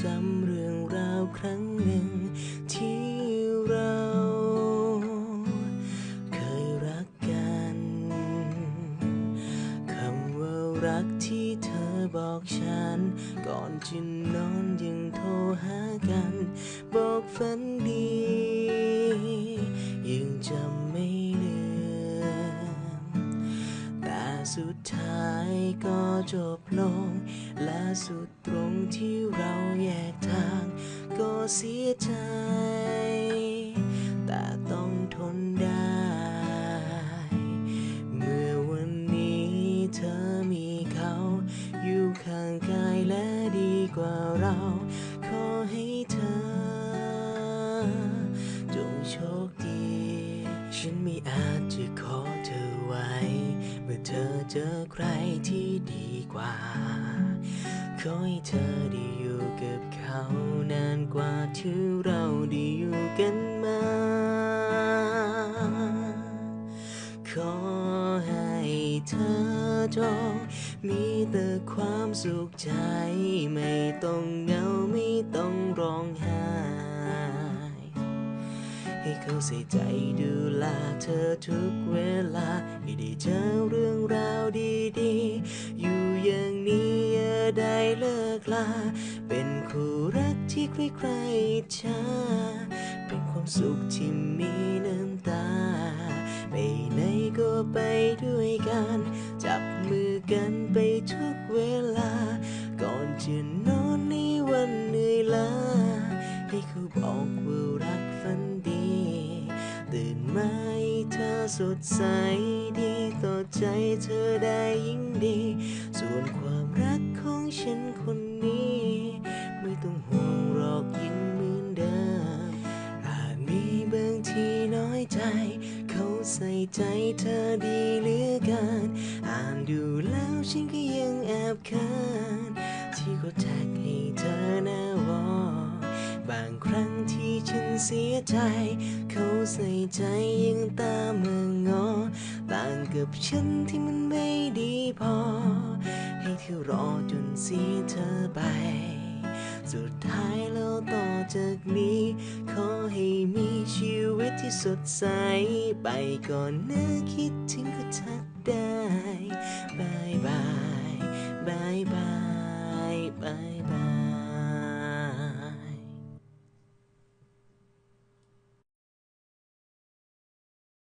จำเรื่องราวครั้งหนึ่งที่เราเคยรักกันคำว่ารักที่เธอบอกฉัน ก่อนจะนอนยังโทรหากัน บอกฝันดี สุดท้ายก็จบลง และสุดตรงที่เราแยกทาง ก็เสียใจ แต่ต้องทนได้ เมื่อวันนี้เธอมีเขา อยู่ข้างกายและดีกว่าเรา ขอให้เธอ จงโชคดี ฉันไม่อาจ เธอเจอใครที่ดีกว่า ขอให้เธอได้อยู่กับเขานานกว่าที่เราได้อยู่กันมา ขอให้เธอจงมีแต่ความสุขใจ ไม่ต้องเหงาไม่ต้องร้องไห้ ให้เขาใส่ใจดูแลเธอทุกเวลา ให้ได้เจอเรื่องราวดีๆ อยู่อย่างนี้อย่าได้เลิกลา เป็นคู่รักที่ใครๆอิจฉาเป็นความสุขที่มีน้ำตา ไปไหนก็ไปด้วยกัน จับมือกันไปทุกเวลา ก่อนจะนอนในวันเหนื่อยล้าให้เขาบอกว่า ตื่นมาให้เธอสดใสดีต่อใจเธอได้ยิ่งดี ส่วนความรักของฉันคนนี้ ไม่ต้องห่วงหรอกยิ่งเหมือนเดิมอาจมีบางทีน้อยใจ เขาใส่ใจเธอดีเหลือเกินอ่านดูแล้วฉันก็ยังแอบเขินที่เขาแท็ก เสียใจ เขาใส่ใจยังตามมางอ ต่างกับฉันที่มันไม่ดีพอ ให้เธอรอจนเสียเธอไป สุดท้ายแล้วต่อจากนี้ ขอให้มีชีวิตที่สดใส ไปก่อนนะคิดถึงก็ทักได้บายบายบายบายบายบาย